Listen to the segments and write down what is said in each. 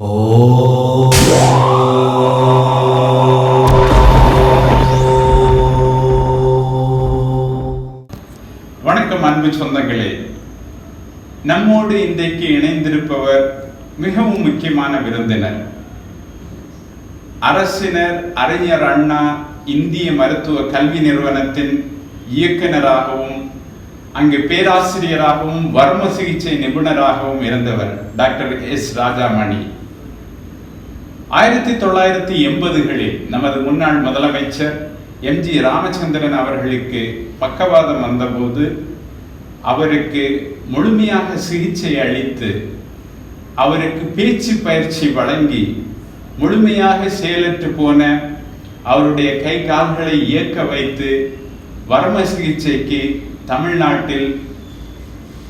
வணக்கம் அன்பு சொந்தங்களே. நம்மோடு இன்றைக்கு இணைந்திருப்பவர் மிகவும் முக்கியமான விருந்தினர். அரசினர் அறிஞர் அண்ணா இந்திய மருத்துவ கல்வி நிறுவனத்தின் இயக்குனராகவும் அங்கு பேராசிரியராகவும் வர்ம சிகிச்சை நிபுணராகவும் இருந்தவர் டாக்டர் எஸ். ராஜாமணி. ஆயிரத்தி தொள்ளாயிரத்தி எண்பதுகளில் நமது முன்னாள் முதலமைச்சர் எம்ஜி ராமச்சந்திரன் அவர்களுக்கு பக்கவாதம் வந்தபோது அவருக்கு முழுமையாக சிகிச்சை அளித்து அவருக்கு பேச்சு பயிற்சி வழங்கி முழுமையாக செயலற்று போன அவருடைய கை கால்களை இயக்க வைத்து வர்ம சிகிச்சைக்கு தமிழ்நாட்டில்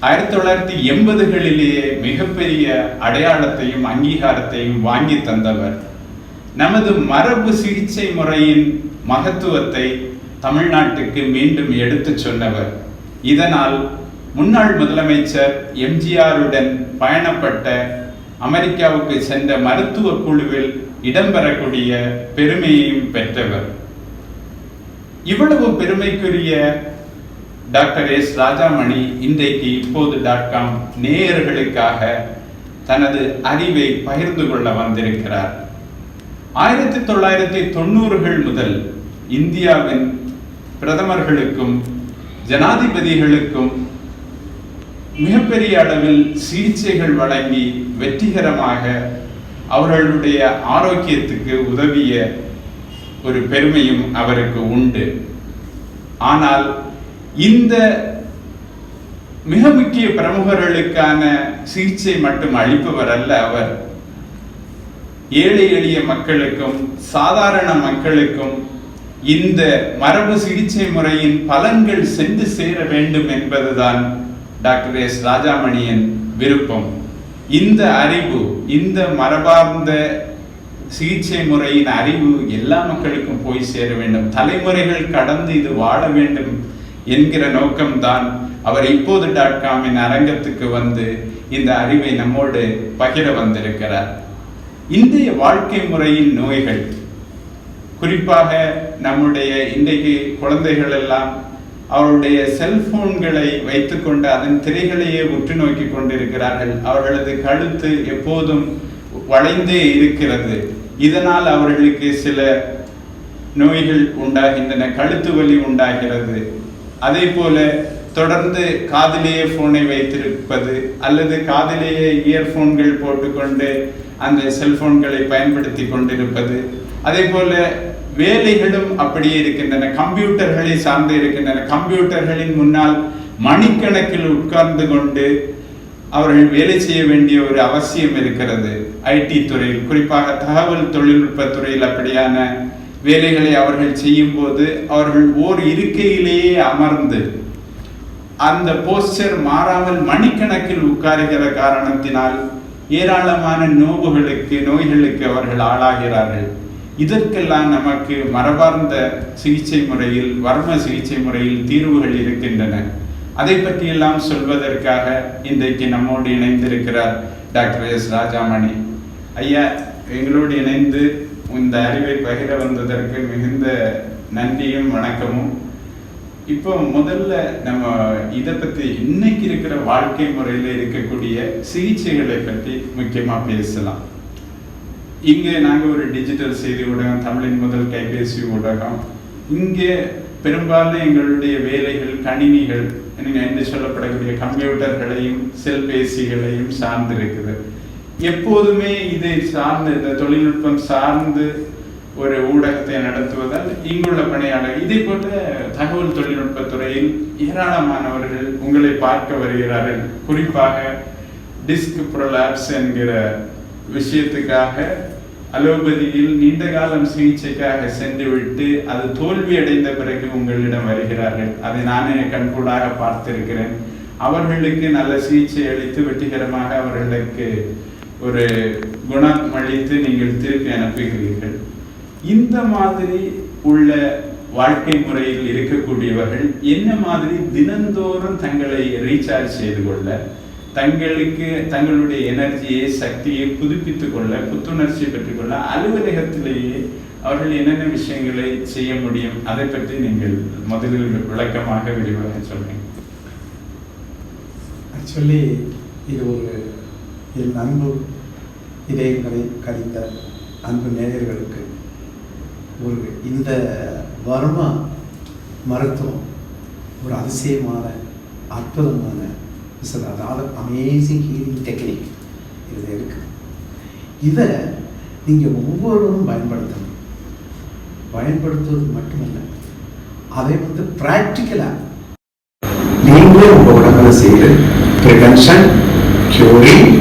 ஆயிரத்தி தொள்ளாயிரத்தி எண்பதுகளிலேயே மிகப்பெரிய அடையாளத்தையும் அங்கீகாரத்தையும் வாங்கி தந்தவர். நமது மரபு சிகிச்சை முறையின் மகத்துவத்தை தமிழ்நாட்டுக்கு மீண்டும் எடுத்துச் சொன்னவர். இதனால் முன்னாள் முதலமைச்சர் எம்ஜிஆருடன் பயணப்பட்ட அமெரிக்காவுக்கு சென்ற மருத்துவ குழுவில் இடம்பெறக்கூடிய பெருமையையும் பெற்றவர். இவ்வளவு பெருமைக்குரிய டாக்டர் எஸ் ராஜாமணி இன்றைக்கு இப்போது டாட் காம் நேயர்களுக்காக தனது அறிவை பகிர்ந்து கொள்ள வந்திருக்கிறார். ஆயிரத்தி தொள்ளாயிரத்தி தொண்ணூறுகள் முதல் இந்தியாவின் பிரதமர்களுக்கும் ஜனாதிபதிகளுக்கும் மிகப்பெரிய அளவில் சிகிச்சைகள் வழங்கி வெற்றிகரமாக அவர்களுடைய ஆரோக்கியத்துக்கு உதவிய ஒரு பெருமையும் அவருக்கு உண்டு. ஆனால் இந்த மிக முக்கிய பிரமுகர்களுக்கான சிகிச்சை மட்டும் அளிப்பவர் அல்ல அவர். ஏழை எளிய மக்களுக்கும் சாதாரண மக்களுக்கும் இந்த மரபு சிகிச்சை முறையின் பலன்கள் சென்று சேர வேண்டும் என்பதுதான் டாக்டர் எஸ். ராஜாமணியின் விருப்பம். இந்த அறிவு இந்த மரபார்ந்த சிகிச்சை முறையின் அறிவு எல்லா மக்களுக்கும் போய் சேர வேண்டும். தலைமுறைகள் கடந்து இது வாழ வேண்டும். என்கிற நோக்கம்தான் அவர் இப்போது டாட் காமின் அரங்கத்துக்கு வந்து இந்த அறிவை நம்மோடு பகிர வந்திருக்கிறார். இன்றைய வாழ்க்கை முறையின் நோய்கள் குறிப்பாக நம்முடைய இன்றைக்கு குழந்தைகள் எல்லாம் அவருடைய செல்போன்களை வைத்துக்கொண்டு அதன் திரைகளையே உற்று நோக்கி கொண்டிருக்கிறார்கள். அவர்களது கழுத்து எப்போதும் வளைந்தே இருக்கிறது. இதனால் அவர்களுக்கு சில நோய்கள் உண்டாகின்றன கழுத்து வலி உண்டாகிறது. அதே போல தொடர்ந்து காதிலேயே போனை வைத்திருப்பது அல்லது காதிலேயே இயர்ஃபோன்கள் போட்டுக்கொண்டு அந்த செல்போன்களை பயன்படுத்தி கொண்டிருப்பது. அதே போல வேலைகளும் அப்படியே இருக்கின்றன. கம்ப்யூட்டர்களை சார்ந்து இருக்கின்றன. கம்ப்யூட்டர்களின் முன்னால் மணிக்கணக்கில் உட்கார்ந்து கொண்டு அவர்கள் வேலை செய்ய வேண்டிய ஒரு அவசியம் இருக்கிறது. ஐடி துறையில் குறிப்பாக தகவல் தொழில்நுட்ப துறையில் அப்படியான வேலைகளை அவர்கள் செய்யும் போது அவர்கள் ஓர் இருக்கையிலேயே அமர்ந்து அந்த போஸ்டர் மாறாமல் மணிக்கணக்கில் உட்காருகிற காரணத்தினால் ஏராளமான நோவுகளுக்கு நோய்களுக்கு அவர்கள் ஆளாகிறார்கள். இதற்கெல்லாம் நமக்கு மரபார்ந்த சிகிச்சை முறையில் வர்ம சிகிச்சை முறையில் தீர்வுகள் இருக்கின்றன. அதை பற்றியெல்லாம் சொல்வதற்காக இன்றைக்கு நம்மோடு இணைந்திருக்கிறார் டாக்டர் எஸ். ராஜாமணி. ஐயா எங்களோடு இணைந்து இந்த அறிவை பகிர வந்ததற்கு மிகுந்த நன்றியும் வணக்கமும். இப்போ முதல்ல நம்ம இதை பற்றி இன்னைக்கு இருக்கிற வாழ்க்கை முறையில இருக்கக்கூடிய சிகிச்சைகளை பற்றி முக்கியமாக பேசலாம். இங்கே நாங்கள் ஒரு டிஜிட்டல் செய்தி ஊடகம் தமிழின் முதல் கைபேசி ஊடகம். இங்கே பெரும்பாலும் எங்களுடைய வேலைகள் கணினிகள் என்று சொல்லப்படக்கூடிய கம்ப்யூட்டர்களையும் செல்பேசிகளையும் சார்ந்திருக்குது. எப்போதுமே இதை சார்ந்து இந்த தொழில்நுட்பம் சார்ந்து ஒரு ஊடகத்தை நடத்துவதால் இங்குள்ள பணியாளர் இதே போல தகவல் தொழில்நுட்பத்துறையில் ஏராளமானவர்கள் உங்களை பார்க்க வருகிறார்கள். குறிப்பாக டிஸ்க் ப்ரொலாப்ஸ் என்கிற விஷயத்துக்காக அலோபதியில் நீண்ட காலம் சிகிச்சைக்காக சென்று விட்டு அது தோல்வி அடைந்த பிறகு உங்களிடம் வருகிறார்கள். அதை நானே கண்கூடாக பார்த்திருக்கிறேன். அவர்களுக்கு நல்ல சிகிச்சை அளித்து வெற்றிகரமாக அவர்களுக்கு ஒரு குணம் அளித்து நீங்கள் திருப்பி அனுப்புகிறீர்கள். இந்த மாதிரி உள்ள வாழ்க்கை முறையில் இருக்கக்கூடியவர்கள் என்ன மாதிரி தினந்தோறும் தங்களை ரீசார்ஜ் செய்து கொள்ள தங்களுக்கு தங்களுடைய எனர்ஜியை சக்தியை புதுப்பித்துக் கொள்ள புத்துணர்ச்சி பெற்றுக்கொள்ள அலுவலகத்திலேயே அவர்கள் என்னென்ன விஷயங்களை செய்ய முடியும் அதை பற்றி நீங்கள் முதலில் விளக்கமாக விரிவாக சொல்றீங்க ஆக்சுவலி இது ஒரு என் அன்பு இதயங்களை கழிந்த அன்பு நேயர்களுக்கு ஒரு இந்த வர்மா மருத்துவம் ஒரு அதிசயமான அற்புதமான சில அதாவது அமேசிங் ஹீலிங் டெக்னிக் இதில் இருக்குது இதை நீங்கள் ஒவ்வொருவரும் பயன்படுத்தணும். பயன்படுத்துவது மட்டுமல்ல அதை வந்து ப்ராக்டிக்கலாக நீங்களே உங்கள் உடம்புல செய்யற ப்ரிவென்ஷன் க்யூரிங்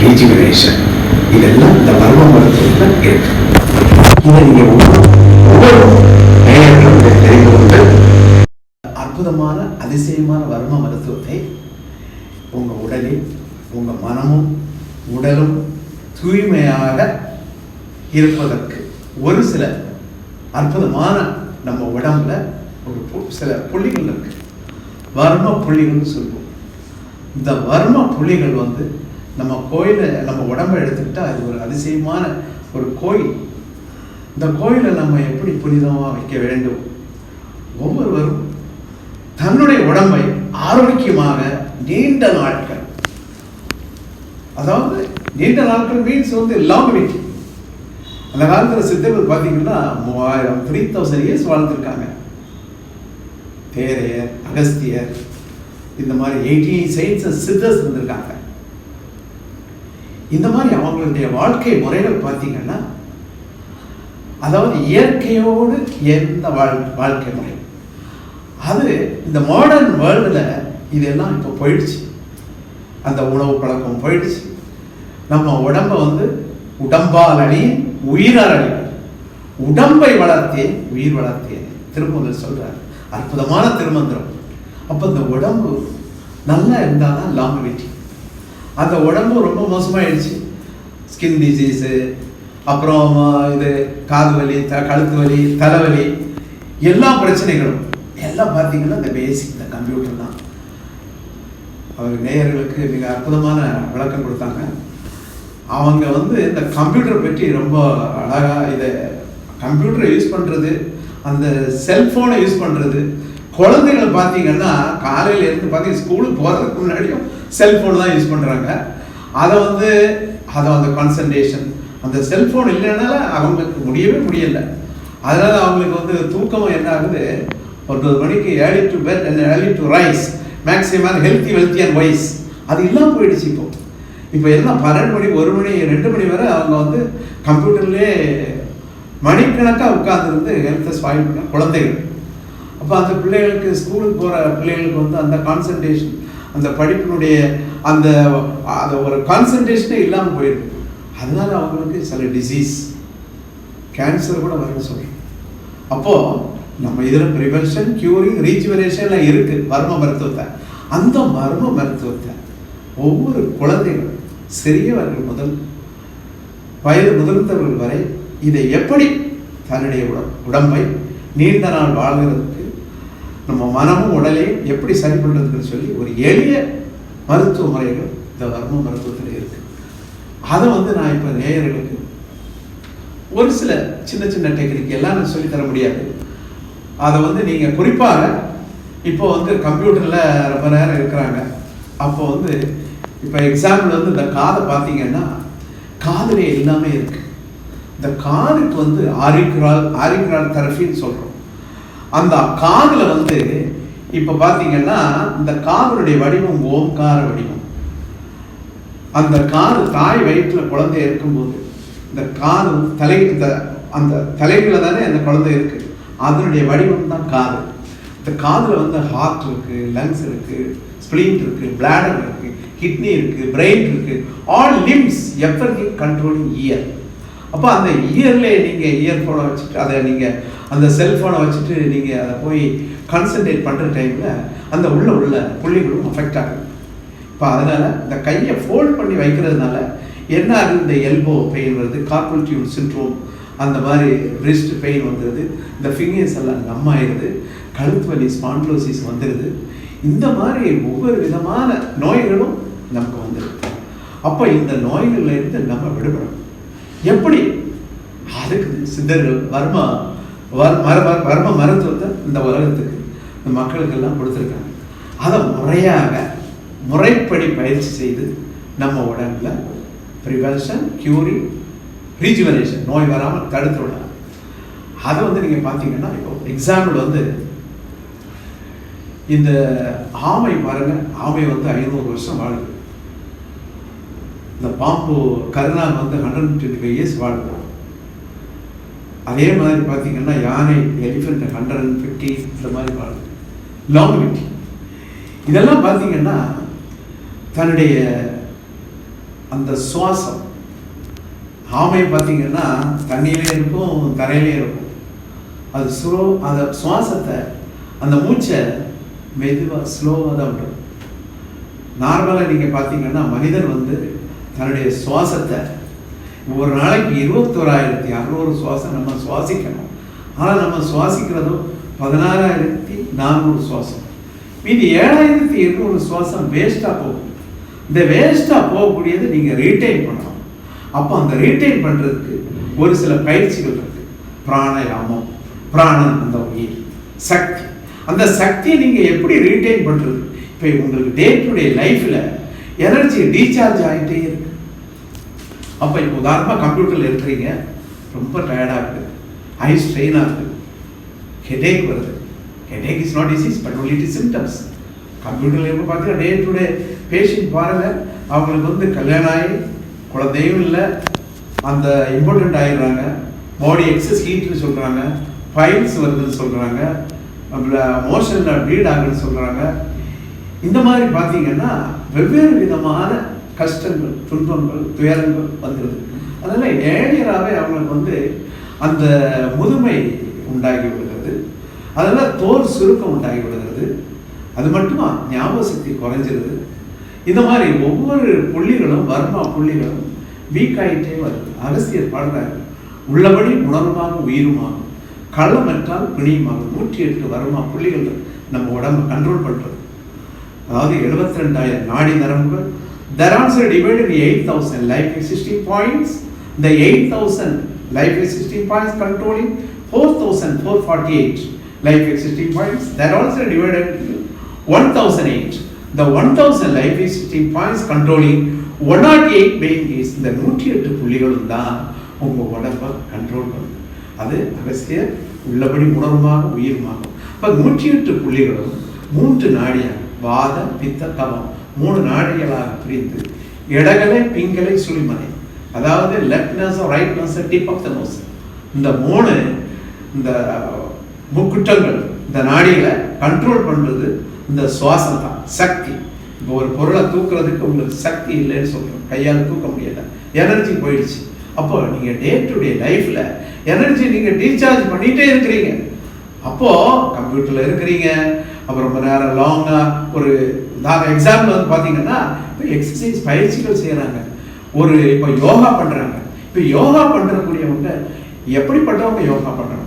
ரீஜினரேஷன் இதெல்லாம் இந்த வர்ம மருத்துவத்தில் இருக்கு. இதை நீங்க ஒவ்வொரு நேயர்களும் தெரிந்து கொண்டு அற்புதமான அதிசயமான வர்ம மருத்துவத்தை உங்க உடலில் உங்க மனமும் உடலும் தூய்மையாக இருப்பதற்கு ஒரு சில அற்புதமான நம்ம உடம்புல ஒரு சில புள்ளிகள் இருக்கு. வர்ம புள்ளிகள்னு சொல்லுவோம். இந்த வர்ம புள்ளிகள் வந்து நம்ம கோயிலை நம்ம உடம்பை எடுத்துக்கிட்டால் அது ஒரு அதிசயமான ஒரு கோயில். இந்த கோயிலை நம்ம எப்படி புனிதமாக வைக்க வேண்டும்? ஒவ்வொருவரும் தன்னுடைய உடம்பை ஆரோக்கியமாக நீண்ட நாட்கள் அதாவது நீண்ட நாட்கள் மீன்ஸ் வந்து லாங்குவேஜ் அந்த காலத்தில் சித்தர்கள் பார்த்தீங்கன்னா மூவாயிரம் த்ரீ தௌசண்ட் இயர்ஸ் வாழ்ந்துருக்காங்க. தேரையர் அகஸ்தியர் இந்த மாதிரி எயிட்டீன் சயின்ஸ் சித்தர்ஸ் இருந்திருக்காங்க. இந்த மாதிரி அவங்களுடைய வாழ்க்கை முறைகள் பார்த்தீங்கன்னா அதாவது இயற்கையோடு எந்த வாழ் வாழ்க்கை முறை. அது இந்த மாடர்ன் வேர்ல்டில் இதெல்லாம் இப்போ போயிடுச்சு. அந்த உணவு பழக்கம் போயிடுச்சு. நம்ம உடம்ப வந்து உடம்பால் அணி உயிரால் அணி. உடம்பை வளர்த்தேன் உயிர் வளர்த்தேன் திருமந்திரம் சொல்கிறார் அற்புதமான திருமந்திரம். அப்போ இந்த உடம்பு நல்லா இருந்தால் தான் லாங்குவேஜ் அந்த உடம்பு ரொம்ப மோசமாயிடுச்சு. ஸ்கின் டிசீஸு அப்புறம் இது காது வலி த கழுத்து வலி தலைவலி எல்லா பிரச்சனைகளும். எல்லாம் பார்த்தீங்கன்னா இந்த பேசிக் இந்த கம்ப்யூட்டர் தான். அவர் நேயர்களுக்கு மிக அற்புதமான விளக்கம் கொடுத்தாங்க. அவங்க வந்து இந்த கம்ப்யூட்டர் பற்றி ரொம்ப அழகாக இதை கம்ப்யூட்டரை யூஸ் பண்ணுறது அந்த செல்ஃபோனை யூஸ் பண்ணுறது குழந்தைகளை பார்த்தீங்கன்னா காலையில் இருந்து பார்த்தீங்கன்னா ஸ்கூலுக்கு போகிறதுக்கு முன்னாடியும் செல்ஃபோன் தான் யூஸ் பண்ணுறாங்க அதை வந்து அதை அந்த கான்சன்ட்ரேஷன் அந்த செல்ஃபோன் இல்லைனால அவங்களுக்கு முடியவே முடியலை. அதனால அவங்களுக்கு வந்து தூக்கம் என்ன ஆகுது? ஒன்பது மணிக்கு early to bed and early to rise maximum healthy wealthy and wise அது இல்லாமல் போயிடுச்சு இப்போ. இப்போ எல்லாம் பன்னெண்டு மணி ஒரு மணி ரெண்டு மணி வரை அவங்க வந்து கம்ப்யூட்டர்லேயே மணிக்கணக்காக உட்காந்துருந்து ஹெல்த்தை ஸ்பாயில் பண்ண குழந்தைகள். அப்போ அந்த பிள்ளைகளுக்கு ஸ்கூலுக்கு போகிற பிள்ளைகளுக்கு வந்து அந்த கான்சன்ட்ரேஷன் அந்த படிப்பினுடைய அந்த அந்த ஒரு கான்சன்ட்ரேஷனே இல்லாமல் போயிருக்கு அதனால் அவங்களுக்கு சில டிசீஸ் கேன்சர் கூட வரும்னு சொல்கிறேன் அப்போது நம்ம இதில் ப்ரிவென்ஷன் க்யூரிங் ரீஜுவரேஷன்லாம் இருக்குது மர்ம மருத்துவத்தை. அந்த மர்ம மருத்துவத்தை ஒவ்வொரு குழந்தைகளும் சிறியவர்கள் முதல் வயது முதிர்ந்தவர்கள் வரை இதை எப்படி தன்னுடைய உடம்பை நீண்ட நாள் வாழ்கிறது நம்ம மனமும் உடலையும் எப்படி சரி பண்ணுறதுன்னு சொல்லி ஒரு எளிய மருத்துவ முறைகள் இந்த வர்ம மருத்துவத்தில் இருக்கு. அதை வந்து நான் இப்போ நேயர்களுக்கு ஒரு சில சின்ன சின்ன டெக்னிக் எல்லாம் நான் சொல்லித் தர முடியாது. அதை வந்து நீங்கள் குறிப்பாக இப்போ வந்து கம்ப்யூட்டரில் ரொம்ப நேரம் இருக்கிறாங்க. அப்போ வந்து இப்போ எக்ஸாம்பிள் வந்து இந்த காதை பார்த்தீங்கன்னா காதலே எல்லாமே இருக்குது இந்த காதுக்கு வந்து ஆரிக்ரால் ஆரிக்ரால் தெரபின்னு சொல்கிறோம் அந்த காதில் வந்து இப்போ பார்த்தீங்கன்னா இந்த காதனுடைய வடிவம் ஓம்கார வடிவம். அந்த காது தாய் வயிற்றில் குழந்தை இருக்கும்போது இந்த காது தலை இந்த அந்த தலைவில் தானே அந்த குழந்தை இருக்கு. அதனுடைய வடிவம் தான் காது. இந்த காதில் வந்து ஹார்ட் இருக்கு லங்ஸ் இருக்கு ஸ்பிளின் இருக்கு பிளாடர் இருக்கு கிட்னி இருக்கு பிரெயின் இருக்கு. All limbs every controlling ear அப்போ அந்த இயரில் நீங்கள் இயர் இயர்ஃபோனை வச்சுட்டு அதை நீங்கள் அந்த செல்ஃபோனை வச்சுட்டு நீங்கள் அதை போய் கான்சென்ட்ரேட் பண்ணுற டைமில் அந்த உள்ள உள்ள புள்ளிகளும் அஃபெக்ட் ஆகும் இப்போ அதனால் இந்த கையை ஃபோல்ட் பண்ணி வைக்கிறதுனால என்ன ஆகுது இந்த எல்போ பெயின் வருது கார்பல் டியூன் சின்ட்ரோம் அந்த மாதிரி ரிஸ்ட் பெயின் வந்துடுது இந்த ஃபிங்கர்ஸ் எல்லாம் நம்ம ஆயிடுது கழுத்து வலி ஸ்பான்ட்லோசிஸ் வந்துடுது இந்த மாதிரி ஒவ்வொரு விதமான நோய்களும் நமக்கு வந்துடுது அப்போ இந்த நோய்கள்லேருந்து நம்ம விடுபடணும். எப்படி? அதுக்கு சித்தர்கள் வர்மா வர்ம மருத்துவத்தை இந்த உலகத்துக்கு இந்த மக்களுக்கெல்லாம் கொடுத்துருக்காங்க. அதை முறையாக முறைப்படி பயிற்சி செய்து நம்ம உடம்புல ப்ரிவென்ஷன் கியூரிங் ரீஜுவனேஷன் நோய் வராமல் தடுத்து விடலாம். அதை வந்து நீங்கள் பார்த்தீங்கன்னா இப்போ எக்ஸாம்பிள் வந்து இந்த ஆமை பாருங்க ஆமை வந்து ஐநூறு வருஷம் வாழுது. இந்த பாம்பு கருணா வந்து ஹண்ட்ரட் டுவெண்ட்டி ஃபைவ் இயர்ஸ் வாழுது. அதே மாதிரி பார்த்தீங்கன்னா யானை எலிஃபெண்ட் ஹண்ட்ரட் அண்ட் ஃபிஃப்டி இந்த மாதிரி வாழுது லாங்குவிட்டி இதெல்லாம் பார்த்தீங்கன்னா தன்னுடைய அந்த சுவாசம். ஆமை பார்த்தீங்கன்னா தண்ணியிலே இருக்கும் தரையிலே இருக்கும். அது ஸ்லோ அந்த சுவாசத்தை அந்த மூச்சை மெதுவாக ஸ்லோவாக தான் விடும். நார்மலாக நீங்கள் பார்த்தீங்கன்னா மனிதன் வந்து தன்னுடைய சுவாசத்தை ஒரு நாளைக்கு இருபத்தோராயிரத்தி அறுநூறு சுவாசம் நம்ம சுவாசிக்கணும். ஆனால் நம்ம சுவாசிக்கிறதும் பதினாறாயிரத்தி நானூறு சுவாசம். மீதி ஏழாயிரத்தி இருநூறு சுவாசம் வேஸ்ட்டாக போகும். இந்த வேஸ்ட்டாக போகக்கூடியது நீங்கள் ரீட்டைன் பண்ணணும். அப்போ அந்த ரீட்டைன் பண்ணுறதுக்கு ஒரு சில பயிற்சிகள் இருக்குது பிராணயாமம் பிராணம் அந்த உயிர் சக்தி. அந்த சக்தியை நீங்கள் எப்படி ரீட்டைன் பண்ணுறது இப்போ உங்களுக்கு டே டு டே லைஃப்பில் எனர்ஜி ரீசார்ஜ் ஆகிட்டே இருக்கு. அப்போ இப்போ உதாரணமாக கம்ப்யூட்டரில் இருக்கிறீங்க ரொம்ப டயர்டாக இருக்குது ஐ ஸ்ட்ரெயினாக இருக்குது ஹெடேக் வருது. Headache is not disease but only it symptoms கம்ப்யூட்டரில் இப்போ பார்த்தீங்கன்னா டே டு டே பேஷண்ட் பாருங்கள் அவங்களுக்கு வந்து கல்யாணம் ஆகி குழந்தையும் இல்லை அந்த இம்பார்ட்டண்ட் ஆகிடுறாங்க பாடி எக்ஸஸ் ஹீட்னு சொல்கிறாங்க ஃபைல்ஸ் வருதுன்னு சொல்கிறாங்க மோஷனில் ப்ளீட் ஆகுதுன்னு சொல்கிறாங்க இந்த மாதிரி பார்த்தீங்கன்னா வெவ்வேறு விதமான கஷ்டங்கள் துன்பங்கள் துயரங்கள் வந்துடுது அதனால் ஏழியராகவே அவங்களுக்கு வந்து அந்த முதுமை உண்டாகி விடுகிறது. அதனால் தோல் சுருக்கம் உண்டாகி விடுகிறது. அது மட்டுமா? ஞாபக சக்தி குறைஞ்சிருது. இந்த மாதிரி ஒவ்வொரு புள்ளிகளும் வர்மா புள்ளிகளும் வீக் ஆகிட்டே வருது. அரசியல் பாடுறாங்க. உள்ளபடி உணர்வாகும் உயிருமாகும் களம் என்றால் பிணியுமாகும் நூற்றி எட்டு வர்மா புள்ளிகள் நம்ம உடம்பு கண்ட்ரோல் பண்ணுறது அதாவது எழுபத்தி ரெண்டாயிரம் நாடி நரம்புகள் The answer divided in 8000 life existing points the 8000 life existing points controlling 4448 life existing points that also divided 1008 the 1000 life existing points controlling 108 main case இந்த நூற்றி எட்டு புள்ளிகளும் தான் உங்க உடம்பை கண்ட்ரோல் பண்ணுது அது அரசியல் உள்ளபடி உணர்வாக உயிருமாகும் இப்போ நூற்றி எட்டு புள்ளிகளும் மூன்று நாடியாக வாத பித்த கபம் மூணு நாடிகளாக பிரிந்து இடகலை பிங்கலை சுழிமலை. அதாவது left nose right nose tip of the nose இந்த மூணு இந்த முக்குட்டங்கள் இந்த நாடிகளை கண்ட்ரோல் பண்ணுறது இந்த சுவாசம் தான் சக்தி. இப்போ ஒரு பொருளை தூக்குறதுக்கு உங்களுக்கு சக்தி இல்லைன்னு சொல்றோம். கையால் தூக்க முடியல. எனர்ஜி போயிடுச்சு. அப்போ நீங்கள் டே டு டே லைஃப்பில் எனர்ஜி நீங்கள் ரீசார்ஜ் பண்ணிகிட்டே இருக்கிறீங்க. அப்போது கம்ப்யூட்டரில் இருக்கிறீங்க. அப்புறம் ரொம்ப நேரம் லாங்காக ஒரு எக்ஸாம்பிள் வந்து பார்த்தீங்கன்னா இப்போ எக்ஸசைஸ் பயிற்சிகள் செய்கிறாங்க ஒரு இப்போ யோகா பண்ணுறாங்க இப்போ யோகா பண்ணுறக்கூடியவங்க எப்படிப்பட்டவங்க யோகா பண்ணுறாங்க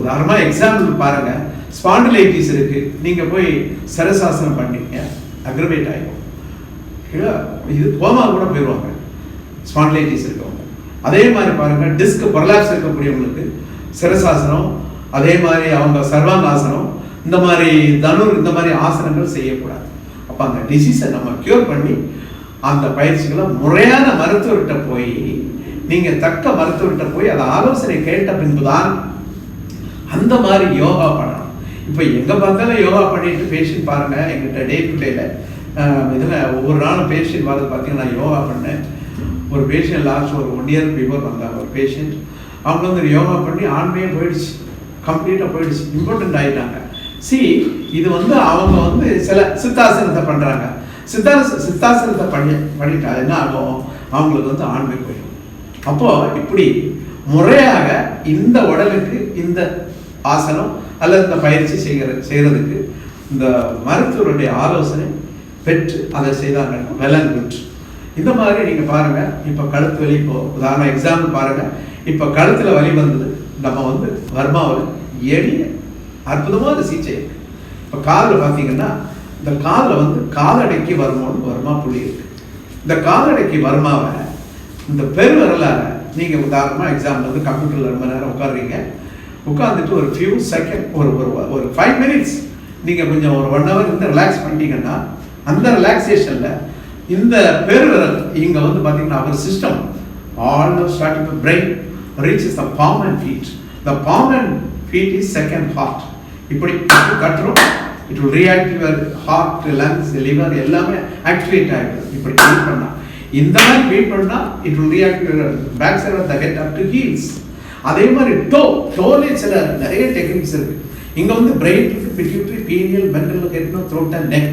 உதாரணமாக எக்ஸாம்பிள் பாருங்கள் ஸ்பாண்டிலைட்டிஸ் இருக்குது நீங்கள் போய் சரசாசனம் பண்ணீங்க. அக்ரவேட் ஆகிடும் கீழே இது கோமா கூட போயிடுவாங்க ஸ்பாண்டிலைட்டிஸ் இருக்கவங்க. அதே மாதிரி பாருங்கள் டிஸ்க் பொரலாப்ஸ் இருக்கக்கூடியவங்களுக்கு சிரசாசனம் அதே மாதிரி அவங்க சர்வாங்காசனம் இந்த மாதிரி தனுர் இந்த மாதிரி ஆசனங்கள் செய்யக்கூடாது. அப்போ அந்த டிசீஸை நம்ம க்யூர் பண்ணி அந்த பயிற்சிகளை முறையான மருத்துவர்கிட்ட போய் நீங்கள் தக்க மருத்துவர்கிட்ட போய் அதை ஆலோசனை கேட்ட பின்புதான் அந்த மாதிரி யோகா பண்ணணும். இப்போ எங்கே பார்த்தாலும் யோகா பண்ணிட்டு பேஷண்ட் பாருங்கள் எங்கிட்ட டே டு டேல இதில் ஒவ்வொரு நாளும் பேஷண்ட் வரது பார்த்தீங்கன்னா நான் யோகா பண்ணேன். ஒரு பேஷண்ட் லாஸ்ட் ஒரு ஒன் இயர் பிஃபோர் வந்தாங்க ஒரு பேஷண்ட் அவங்க வந்து யோகா பண்ணி ஆண்மையே போயிடுச்சு. கம்ப்ளீட்டாக போயிடுச்சு. இம்பார்ட்டன்ட் ஆயிட்டாங்க. சி இது வந்து அவங்க வந்து சில சித்தாசனத்தை பண்ணுறாங்க சித்தாச சித்தாசனத்தை பண்ணி பண்ணிட்டா என்ன ஆகும்? அவங்களுக்கு வந்து ஆண்மை போயிடும். அப்போது இப்படி முறையாக இந்த உடலுக்கு இந்த ஆசனம் அல்லது இந்த பயிற்சி செய்கிற செய்கிறதுக்கு இந்த மருத்துவருடைய ஆலோசனை பெற்று அதை செய்தாங்க. வெல் அண்ட் குட் இந்த மாதிரி நீங்கள் பாருங்கள் இப்போ கழுத்து வலி இப்போ உதாரண எக்ஸாம்பிள் பாருங்கள் இப்போ கழுத்தில் வலி வந்தது. நம்ம வந்து வர்மாவில் எளிய அற்புதமான சிகிச்சை இப்போ காலில் பார்த்தீங்கன்னா இந்த காலில் வந்து காலடைக்கு வருமானு வருமா புள்ளி இருக்கு. இந்த காலடைக்கு வருமாவை இந்த பெருவரலாக நீங்கள் உதாரணமாக எக்ஸாம்பிள் வந்து கம்ப்யூட்டரில் ரொம்ப நேரம் உட்காடுறீங்க உட்காந்துட்டு ஒரு ஃபியூ செகண்ட் ஒரு ஒரு ஒரு ஃபைவ் மினிட்ஸ் நீங்கள் கொஞ்சம் ஒரு ஒன் ஹவர் இருந்து ரிலாக்ஸ் பண்ணிட்டீங்கன்னா அந்த ரிலாக்ஸேஷனில் இந்த பெருவிரல் இங்கே வந்து பார்த்தீங்கன்னா அவர் system all starting the reach is the palm and feet the palm and feet is second heart. இப்படி கட்டுறோம் it will react your heart lungs liver எல்லாமே ஆக்டிவேட் ஆகிடும் இப்படி ஃபீல் பண்ணால் இந்த மாதிரி ஃபீல் பண்ணால் it will react your back side of the head to to அதே மாதிரி டோ டோலே சில நிறைய டெக்னிக்ஸ் இருக்கு. இங்கே வந்து பிரெயின் இருக்கு பிட்யூட்ரி பீனியல் மென்டல் ஹெட்னோ த்ரோட் அண்ட் நெக்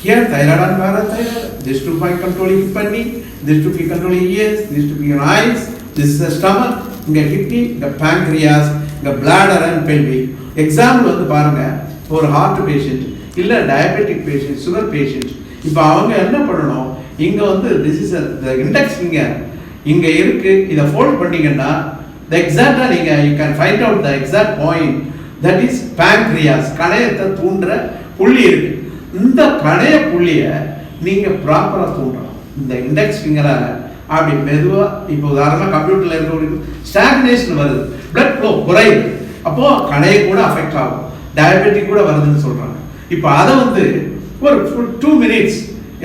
ஹியர் தைராய்டான் வேற தைராய்டு திஸ் டு ஃபை கண்ட்ரோலிங் பண்ணி this to be controlling ears this to be eyes this is the stomach இங்கே கிட்னி இங்க பேங்க்ரியாஸ் இந்த பிளாடர் அண்ட் pelvic. எக்ஸாம்பிள் வந்து பாருங்கள் ஒரு ஹார்ட் பேஷண்ட் இல்லை டயபெட்டிக் பேஷண்ட் சுகர் பேஷண்ட் இப்போ அவங்க என்ன பண்ணணும்? இங்கே வந்து this is the index finger இங்கே. இருக்கு. இதை ஃபோல்ட் பண்ணீங்கன்னா த எக்ஸாக்டாக நீங்கள் you can find out the exact point that is pancreas கணையத்தை தூண்டுற புள்ளி இருக்கு. இந்த கணைய புள்ளியை நீங்கள் ப்ராப்பராக தூண்டணும். இந்த இண்டெக்ஸ் ஃபிங்கரால் அப்படி மெதுவாக இப்போ உதாரணமாக கம்ப்யூட்டரில் இருக்கவங்களுக்கு ஸ்டாக்னேஷன் வருது. பிளட் ஃப்ளோ குறையுது அப்போ கடையை கூட அஃபெக்ட் ஆகும். டயபெட்டிக் கூட வருதுன்னு சொல்றாங்க. இப்போ அதை வந்து ஒரு டூ மினிட்ஸ்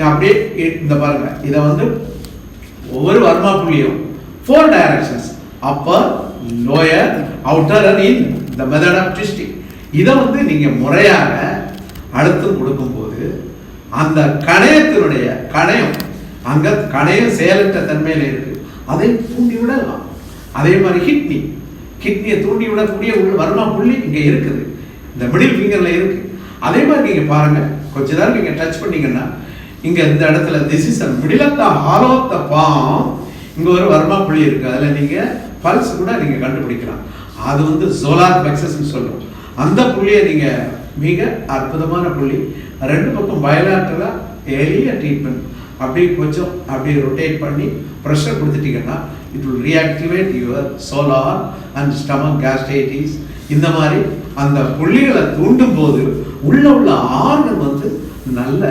அப்படியே இந்த பாருங்க. இதை வந்து ஒவ்வொரு வர்மா புள்ளியும் four directions upper lower outer and in the method of twisting இதை வந்து நீங்கள் முறையாக அடுத்து கொடுக்கும்போது அந்த கணையத்தினுடைய கணையம் அங்கே கணையம் செயலற்ற தன்மையில் இருக்கு. அதை தூண்டி விடலாம் அதே மாதிரி கிட்னி கிட்னியை தூண்டி விடக்கூடிய உள்ள வர்மா புள்ளி இங்கே இருக்குது. இந்த மிடில் ஃபிங்கரில் இருக்குது அதே மாதிரி நீங்கள் பாருங்கள் கொஞ்ச நேரம் நீங்கள் டச் பண்ணீங்கன்னா இங்கே இந்த இடத்துல this is middle of the hollow of the palm இங்கே ஒரு வர்மா புள்ளி இருக்குது அதில் நீங்கள் பல்ஸ் கூட நீங்கள் கண்டுபிடிக்கலாம். அது வந்து சோலார் பிளெக்சஸ் சொல்றோம். அந்த புள்ளியை நீங்கள் மிக அற்புதமான புள்ளி. ரெண்டு பக்கம் பயலாட்டலாக எளிய ட்ரீட்மெண்ட் அப்படியே கொஞ்சம் அப்படியே ரொட்டேட் பண்ணி ப்ரெஷர் கொடுத்துட்டிங்கன்னா it will reactivate your solar and stomach gastritis இந்த மாதிரி அந்த புள்ளிகளை தூண்டும் போது உள்ள உள்ள ஆர்கன் வந்து நல்ல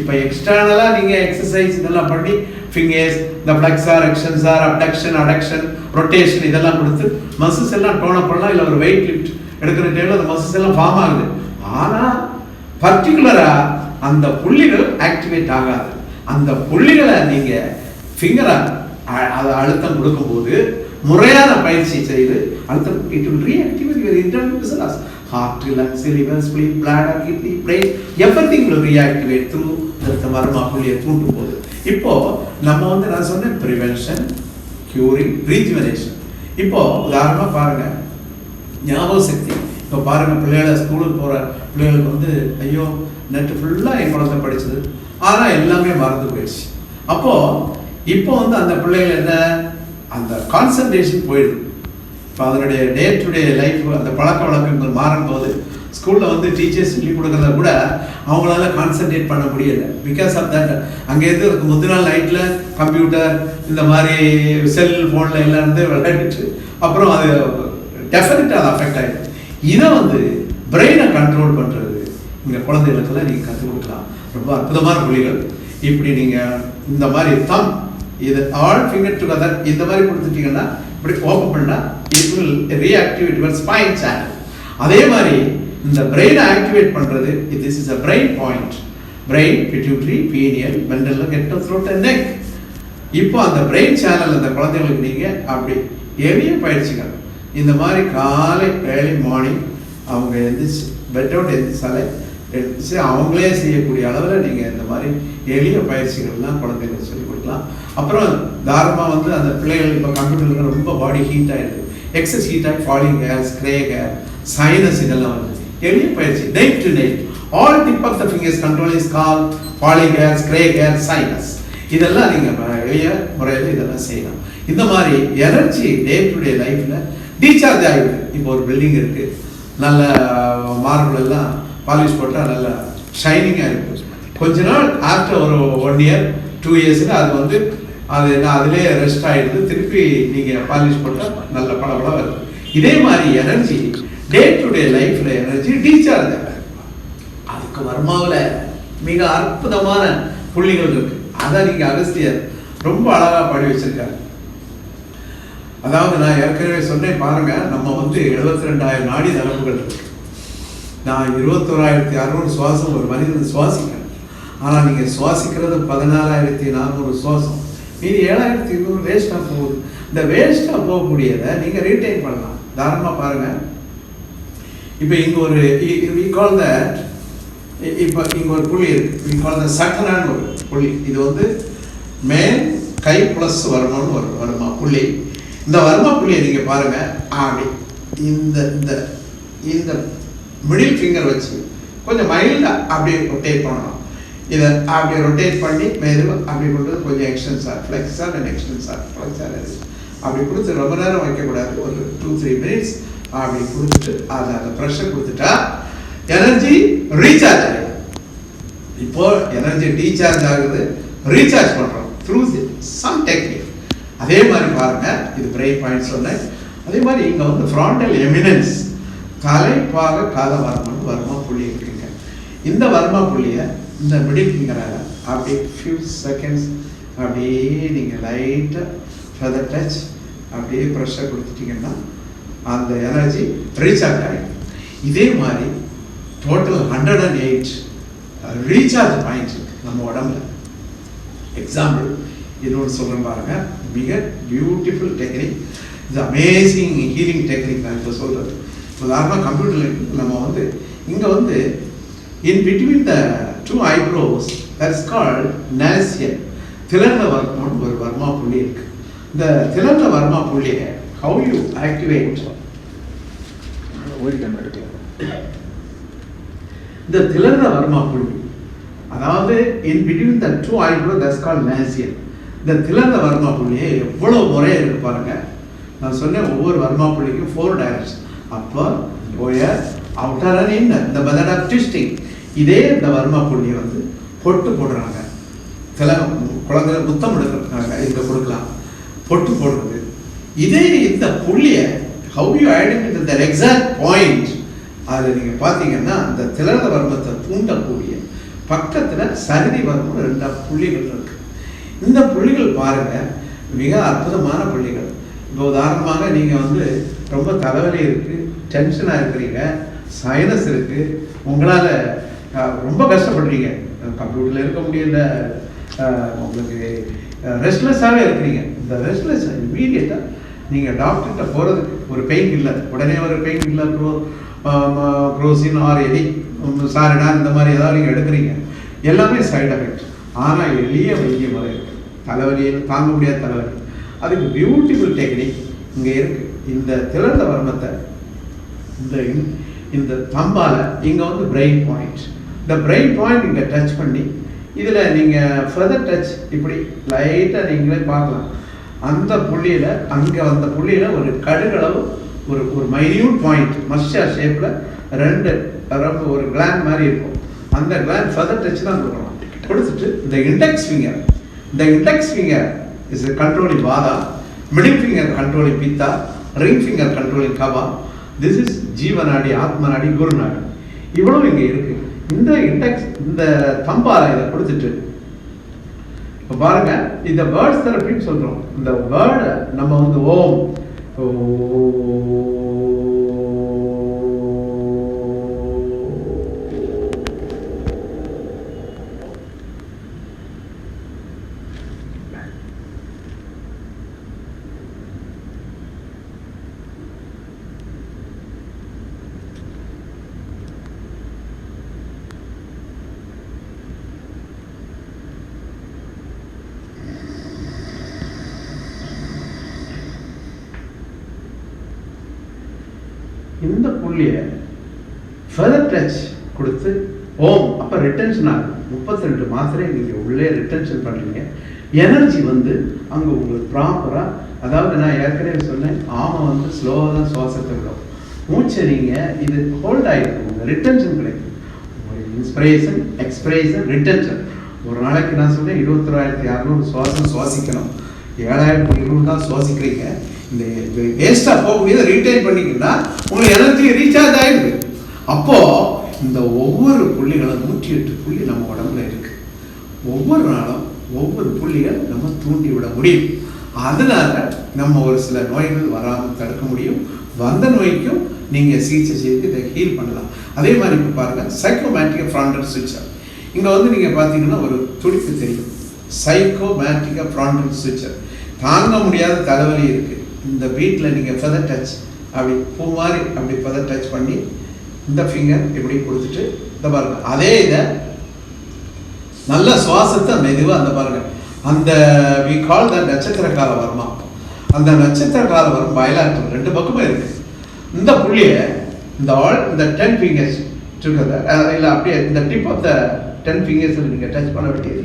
இப்போ எக்ஸ்டர்னலாக நீங்கள் எக்ஸசைஸ் இதெல்லாம் பண்ணி ஃபிங்கர்ஸ் இந்த flexor extensor abduction adduction rotation இதெல்லாம் கொடுத்து மசில்ஸ் எல்லாம் டோனப் பண்ணலாம். இல்லை ஒரு வெயிட் லிஃப்ட் எடுக்கிற டைமில் அந்த மசில்ஸ் எல்லாம் ஃபார்ம் ஆகுது. ஆனால் பர்டிகுலராக அந்த புள்ளிகள் ஆக்டிவேட் ஆகாது. அந்த புள்ளிகளை நீங்கள் ஃபிங்கராக அதை அழுத்தம் கொடுக்கும்போது முறையான பயிற்சி செய்து அழுத்தம் it will reactivate your internal vessels heart lungs liver spleen bladder kidney brain everything will reactivate through the மர்மா புள்ளியை தூண்டும் போது. இப்போ நம்ம வந்து நான் சொன்னேன் ப்ரிவென்ஷன் கியூரிங் ரீஜுவனேஷன் இப்போ உதாரணமாக பாருங்க. ஞாபக சக்தி. இப்போ பாருங்க பிள்ளைகளை ஸ்கூலுக்கு போகிற பிள்ளைகளுக்கு வந்து ஐயோ நெட்டு ஃபுல்லாக என் குழந்தை படிச்சது. ஆனால் எல்லாமே மறந்து போயிடுச்சு. அப்போது இப்போ வந்து அந்த பிள்ளைகள் என்ன? அந்த கான்சன்ட்ரேஷன் போயிடுது. இப்போ அதனுடைய டே டு டே லைஃப் அந்த பழக்க வழக்கங்கள் மாறும்போது ஸ்கூலில் வந்து டீச்சர்ஸ் சொல்லி கொடுக்குறத கூட அவங்களால கான்சென்ட்ரேட் பண்ண முடியலை. பிகாஸ் ஆஃப் தட் அங்கேருந்து அதுக்கு முந்தின நாள் நைட்டில் கம்ப்யூட்டர் இந்த மாதிரி செல் ஃபோனில் எல்லாம் இருந்து விளையாடிட்டு அப்புறம் அது டெஃபினட்டாக அது அஃபெக்ட் ஆகிடும் இதை வந்து பிரெயினை கண்ட்ரோல் பண்ணுறது இங்கே குழந்தைகளுக்கெல்லாம் நீங்கள் கற்றுக் கொடுக்கலாம். ரொம்ப அற்புதமான மொழிகள். இப்படி நீங்கள் இந்த மாதிரி தான் இது ஆல் ஃபிங்கர் டுகெதர் இந்த மாதிரி கொடுத்துட்டீங்கன்னா இப்படி ஓப்பன் பண்ணால் it will reactivate your spine channel அதே மாதிரி இந்த பிரெயினை ஆக்டிவேட் பண்ணுறது this is a brain point brain pituitary pineal mental கெட்ட த்ரோட் அண்ட் நெக் இப்போ அந்த பிரெயின் சேனல் அந்த குழந்தைங்களுக்கு நீங்கள் அப்படி எளிய பயிற்சிகள். இந்த மாதிரி காலை ஏர்லி மார்னிங் அவங்க எந்திரிச்சு பெட் அவுட் எந்திரிச்சாலே எந்திரிச்சு அவங்களே செய்யக்கூடிய அளவில் நீங்கள் இந்த மாதிரி எளிய பயிற்சிகள்லாம் குழந்தைங்களுக்கு சொல்லிக் கொடுக்கலாம். அப்புறம் தாராளமாக வந்து அந்த பிள்ளைகள் இப்போ கம்ப்யூட்டரில் ரொம்ப பாடி ஹீட் ஆகிடுது எக்ஸஸ் ஹீட் ஆகி ஃபாலிங் ஹேர் ஸ்க்ரே ஹேர் சைனஸ் இதெல்லாம் வருது. எளிய பயிற்சி. Night to night all tip of the fingers control is call falling hair ஸ்க்ரே ஹேர் சைனஸ் இதெல்லாம் நீங்கள் எளிய முறையில் இதெல்லாம் செய்யலாம். இந்த மாதிரி எனர்ஜி டே டு டே லைஃப்பில் டீசார்ஜ் ஆகிடுது இப்போ ஒரு பில்டிங் இருக்குது நல்ல மார்பிள் எல்லாம் பாலிஷ் போட்டால் நல்ல ஷைனிங்காக இருக்கும். கொஞ்ச நாள் ஆஃப்டர் ஒரு ஒன் இயர் டூ இயர்ஸில் அது வந்து அது என்ன அதிலே ரெஸ்ட் ஆகிடுது திருப்பி நீங்கள் பாலிஷ் பண்ணால் நல்ல பளபள வருது. இதே மாதிரி எனர்ஜி டே டு டே லைஃப்பில் எனர்ஜி டீசார்ஜ் அதுக்கு வர்மாவில் மிக அற்புதமான புள்ளிகள் இருக்கு. அதான் நீங்கள் அகஸ்தியர் ரொம்ப அழகாக பாடி வச்சிருக்காரு. அதாவது நான் ஏற்கனவே சொன்னேன் பாருங்க நம்ம வந்து எழுபத்தி ரெண்டாயிரம் நாடி நரம்புகள் இருக்கு. நான் இருபத்தோராயிரத்தி அறுநூறு சுவாசம் ஒரு மனிதன் சுவாசிக்கிறேன் ஆனால் நீங்கள் சுவாசிக்கிறது பதினாலாயிரத்தி நானூறு சுவாசம். மீதி ஏழாயிரத்தி இருநூறு வேஸ்ட்டாக போகுது. இந்த வேஸ்ட்டாக போகக்கூடியதை நீங்கள் ரீட்டைன் பண்ணலாம். தாராளமாக பாருங்கள் இப்போ இங்கே ஒரு கால் த இப்போ இங்கே ஒரு புள்ளி இருக்கு. கால் த சக்கரான்னு ஒரு புள்ளி. இது வந்து மேல் கை ப்ளஸ் வரணும்னு ஒரு வருமா புள்ளி. இந்த வருமா புள்ளியை நீங்கள் பாருங்கள் ஆடி இந்த இந்த இந்த மிடில் ஃபிங்கர் வச்சு கொஞ்சம் மைல்டாக அப்படியே ரொட்டேட் பண்ணணும். இதை அப்படி ரொட்டேட் பண்ணி மெதுவாக அப்படி கொண்டு கொஞ்சம் கொஞ்சம் எக்ஸ்டென்ஸாக ஃப்ளெக்ஸாக அண்ட் எக்ஸ்டென்ஸாக ஃப்ளெக்ஸாக அப்படி கொடுத்து ரொம்ப நேரம் வைக்கக்கூடாது. ஒரு டூ த்ரீ மினிட்ஸ் அப்படி கொடுத்துட்டு அதை அந்த ப்ரெஷர் கொடுத்துட்டா எனர்ஜி ரீசார்ஜ் ஆகிடும் இப்போ எனர்ஜி ரீசார்ஜ் ஆகுது. ரீசார்ஜ் பண்ணுறோம் த்ரூ சம் டெக்னிக் அதே மாதிரி பாருங்கள் இது பிரெயின் பாயிண்ட் சொன்னேன். அதே மாதிரி இங்கே வந்து ஃப்ராண்டல் எமினன்ஸ் தலைப்பாக கால வர்மம் வர்மா புள்ளி இருக்குங்க. இந்த வர்மா புள்ளியை இந்த மிடில் ஃபிங்கரால அப்படியே ஃபியூ செகண்ட்ஸ் அப்படியே நீங்கள் லைட்டாக ஃபெதர் டச் அப்படியே ப்ரெஷர் கொடுத்துட்டீங்கன்னா அந்த எனர்ஜி ரீசார்ஜ் ஆகிடும் இதே மாதிரி total hundred and eight recharge point இருக்குது நம்ம உடம்புல. எக்ஸாம்பிள் இன்னொன்று சொல்கிறேன் பாருங்க. மிக பியூட்டிஃபுல் டெக்னிக் இது அமேசிங் ஹீலிங் டெக்னிக் நான் இப்போ சொல்கிறது உதாரணமாக கம்ப்யூட்டரில் நம்ம வந்து இங்கே வந்து in between the two eyebrows that's called nasion திலர்ந்த வர்மம்னு ஒரு வர்மா புள்ளி இருக்கு. இந்த திலர்ந்த வர்மா புள்ளியை ஹவு யூ ஆக்டிவேட் இந்த திலர்ந்த வர்மா புள்ளி அதாவது in between the two eyebrow that's call nasion இந்த திலர்ந்த வர்மா புள்ளியை எவ்வளவு முறை இருக்கு பாருங்க. நான் சொன்னேன் ஒவ்வொரு வர்மா புள்ளிக்கும் ஃபோர் டைரக்ஷன் அப்போ ஓயர் அவுட்டர் அண்ட் இன்னர் இந்த மெத்தட் ஆஃப் ட்விஸ்டிங் இதே இந்த வர்மா புள்ளியை வந்து பொட்டு போடுறாங்க. சில குழந்தை முத்தம் எடுக்கிறாங்க இங்க கொடுக்கலாம். பொட்டு போடுறது. இதே இந்த புள்ளியை how you identify the exact point அதில் நீங்கள் பார்த்தீங்கன்னா அந்த திலர்ந்த வர்மத்தை தூண்டக்கூடிய பக்கத்தில் சரிதி வர்மம் ரெண்டா புள்ளிகள் இருக்கு. இந்த புள்ளிகள் பாருங்க. மிக அற்புதமான புள்ளிகள். இப்போ உதாரணமாக நீங்கள் வந்து ரொம்ப தலைவலி இருக்குது டென்ஷனாக இருக்கிறீங்க சைனஸ் இருக்குது உங்களால் ரொம்ப கஷ்டப்படுறீங்க. கம்ப்யூட்டரில் இருக்க முடியல உங்களுக்கு ரெஸ்ட்லெஸ்ஸாகவே இருக்கிறீங்க. இந்த ரெஸ்ட்லெஸ் இமீடியட்டாக நீங்கள் டாக்டர்கிட்ட போகிறதுக்கு ஒரு பெயின் இல்லை உடனே ஒரு பெயின் இல்லை க்ரோ க்ரோசின் ஆர் எலி சாரிடா இந்த மாதிரி ஏதாவது நீங்கள் எடுக்கிறீங்க. எல்லாமே சைடு எஃபெக்ட் ஆனால் எளிய வைத்திய முறை இருக்கு. தலைவலியில் தாங்க முடியாத தலைவலி. அதுக்கு பியூட்டிஃபுல் டெக்னிக் இங்கே இருக்குது இந்த திறந்த வர்மத்தை இந்த இந்த தம்பால் இங்கே வந்து பிரெயின் பாயிண்ட் இந்த பிரெயின் பாயிண்ட் இங்கே டச் பண்ணி இதில் நீங்கள் ஃபர்தர் டச் இப்படி லைட்டாக நீங்களே பார்க்கலாம். அந்த புள்ளியில் அங்கே அந்த புள்ளியில் ஒரு கடுகளவு ஒரு ஒரு மைன்யூட் பாயிண்ட் மஸ்டா ஷேப்பில் ரெண்டு ரொம்ப ஒரு கிளான் மாதிரி இருக்கும். அந்த கிளான் ஃபர்தர் டச் தான் கொடுக்கணும் கொடுத்துட்டு இந்த இண்டெக்ஸ் ஃபிங்கர் இந்த index finger is controlling vata middle finger controlling pitta ring finger controlling kapha this is ஜீவநாடி ஆத்மநாடி குருநாடி இவ்வளவு இங்கே இருக்கு. இந்த இண்டெக்ஸ் இந்த தம்பாரை இதை கொடுத்துட்டு இப்போ பாருங்க இந்த வேர்ட்ஸ் தெரப்பின்னு சொல்றோம் இந்த வேர்டை நம்ம வந்து ஓம் ஓ இந்த புள்ளியை ஃபர்தர் டச் கொடுத்து ஓம் அப்போ ரிட்டன்ஷன் ஆகும் முப்பத்தி ரெண்டு மாத்திரை நீங்கள் உள்ளே ரிட்டன்ஷன் பண்ணுறீங்க எனர்ஜி வந்து அங்கே உங்களுக்கு ப்ராப்பராக அதாவது நான் ஏற்கனவே சொன்னேன் ஆமை வந்து ஸ்லோவாக தான் சுவாசத்தை விடும். மூச்சை நீங்கள் இது ஹோல்ட் ஆகிருக்கும் உங்கள் ரிட்டன்ஷன் கிடைக்கும். ஒரு இன்ஸ்பிரேஷன் எக்ஸ்பிரேஷன் ரிட்டன்ஷன் ஒரு நாளைக்கு நான் சொன்னேன் இருபத்தொராயிரத்தி அறநூறு சுவாசம் சுவாசிக்கணும். ஏழாயிரத்தி இருநூறு தான் சுவாசிக்கிறீங்க. இந்த வேஸ்ட்டாக போகக்கூடியதை ரீட்டைன் பண்ணிங்கன்னா உங்களுக்கு எனர்ஜி ரீசார்ஜ் ஆகிடுது அப்போது இந்த ஒவ்வொரு புள்ளிகளும் நூற்றி எட்டு புள்ளி நம்ம உடம்புல இருக்குது ஒவ்வொரு நாளும் ஒவ்வொரு புள்ளிகளை நம்ம தூண்டி விட முடியும். அதனால நம்ம ஒரு சில நோய்கள் வராமல் தடுக்க முடியும். வந்த நோய்க்கும் நீங்கள் சிகிச்சை செய்து இதை ஹீல் பண்ணலாம். அதே மாதிரி இப்போ பாருங்கள் சைக்கோமேட்டிக் ஃப்ராண்டல் ஸ்விட்சர் இங்கே வந்து நீங்கள் பார்த்தீங்கன்னா ஒரு துடிப்பு தெரியும். சைக்கோமேட்டிக் ஃப்ராண்டல் ஸ்விட்சர் தாங்க முடியாத தலைவலி இருக்குது இந்த பீட்டில் நீங்கள் ஃபெதர் டச் அப்படி பூ மாதிரி அப்படி ஃபெதர் டச் பண்ணி இந்த ஃபிங்கர் இப்படி கொடுத்துட்டு இந்த பாருங்க. அதே இதை நல்ல சுவாசத்தை மெதுவாக அந்த பாருங்க. அந்த வி கால் த நட்சத்திர கால வருமா அந்த நட்சத்திர கால வரும் பயலாட்டம் ரெண்டு பக்கமும் இருக்கு. இந்த புள்ளியை இந்த ஆல் இந்த டென் ஃபிங்கர்ஸ் இருக்கிறத இல்லை அப்படியே இந்த tip of the ten fingers நீங்கள் டச் பண்ண வேண்டியது.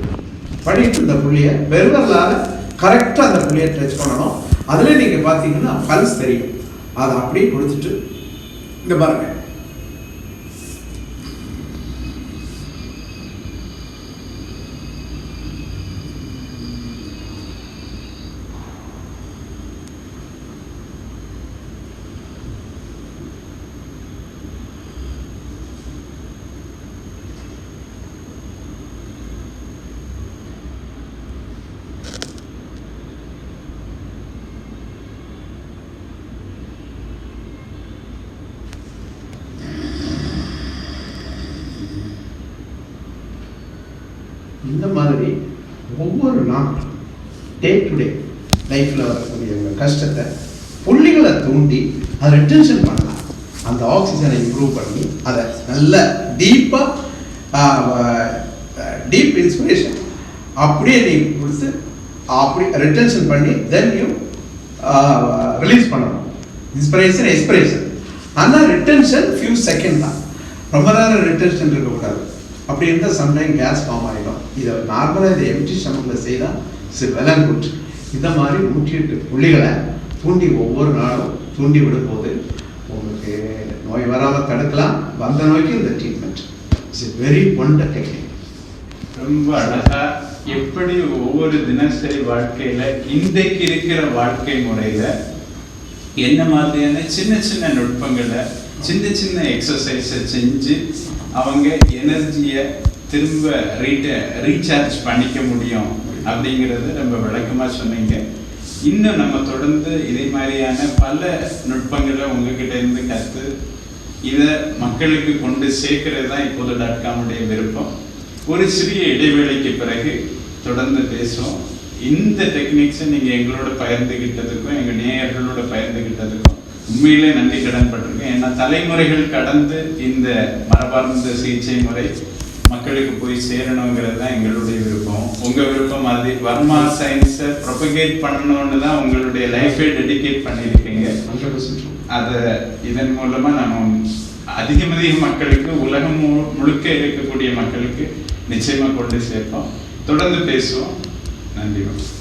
பண்ணிட்டு இந்த புள்ளியை வெறுவரலால் கரெக்டாக அந்த புள்ளியை டச் பண்ணணும். அதில் நீங்கள் பார்த்தீங்கன்னா பல்ஸ் தெரியும். அதை அப்படியே கொடுத்துட்டு இந்த பாருங்கள் இந்த மாதிரி ஒவ்வொரு நாள் டே டு டே லைஃப்பில் வரக்கூடிய உங்கள் கஷ்டத்தை புள்ளிகளை தூண்டி அதை ரிட்டன்ஷன் பண்ணலாம் அந்த ஆக்சிஜனை இம்ப்ரூவ் பண்ணி அதை நல்ல டீப்பாக டீப் இன்ஸ்பிரேஷன் அப்படியே நீ கொடுத்து அப்படி ரிட்டன்ஷன் பண்ணி தென் யூ ரிலீஸ் பண்ணணும். இன்ஸ்பிரேஷன் எக்ஸ்பிரேஷன் ஆனால் ரிட்டன்ஷன் ஃபியூ செகண்ட் தான். ரொம்ப நேரம் ரிட்டன்ஷன் இருக்கக்கூடாது. அப்படி இருந்தால் சம்டைம் கேஸ் ஃபார்ம் ஆகிடும் இதை நார்மலாக இதை எம்டி ஸ்டமக்கில் செய்தால் இட்ஸ் வெல் அண்ட் குட் இந்த மாதிரி நூற்றி எட்டு புள்ளிகளை தூண்டி ஒவ்வொரு நாளும் தூண்டி விடும்போது உங்களுக்கு நோய் வராமல் தடுக்கலாம். வந்த நோய்க்கு இந்த treatment it's very wonder technique ரொம்ப அழகா எப்படி ஒவ்வொரு தினசரி வாழ்க்கையில இன்றைக்கு இருக்கிற வாழ்க்கை முறையில என்ன மாதிரியான சின்ன சின்ன நுட்பங்களை சின்ன சின்ன எக்ஸசைஸை செஞ்சு அவங்க எனர்ஜியை திரும்ப ரீட்ட ரீசார்ஜ் பண்ணிக்க முடியும் அப்படிங்கிறத ரொம்ப விளக்கமாக சொன்னீங்க. இன்னும் நம்ம தொடர்ந்து இதே மாதிரியான பல நுட்பங்களை உங்ககிட்ட இருந்து கற்று இதை மக்களுக்கு கொண்டு சேர்க்கிறது தான் இப்போது டாட் காமுடைய விருப்பம். ஒரு சிறிய இடைவேளைக்கு பிறகு தொடர்ந்து பேசுவோம். இந்த டெக்னிக்ஸை நீங்கள் எங்களோட பகிர்ந்துகிட்டதுக்கும் எங்கள் நேயர்களோட பகிர்ந்துகிட்டதுக்கும் உண்மையிலே நன்றி கடன் பட்டிருக்கேன் ஏன்னா தலைமுறைகள் கடந்து இந்த மரபார்ந்த சிகிச்சை முறை மக்களுக்கு போய் சேரணுங்கிறது தான் எங்களுடைய விருப்பம். உங்கள் விருப்பம் அது. வர்மா சயின்ஸை ப்ரொபகேட் பண்ணணும்னு தான் உங்களுடைய லைஃபை டெடிகேட் பண்ணியிருக்கீங்க. ஹண்ட்ரட் பர்சன்ட் அதை இதன் மூலமாக நம்ம அதிகம் அதிக மக்களுக்கு உலகம் மு- முழுக்க இருக்கக்கூடிய மக்களுக்கு நிச்சயமாக கொண்டு சேர்ப்போம். தொடர்ந்து பேசுவோம். நன்றி வணக்கம்.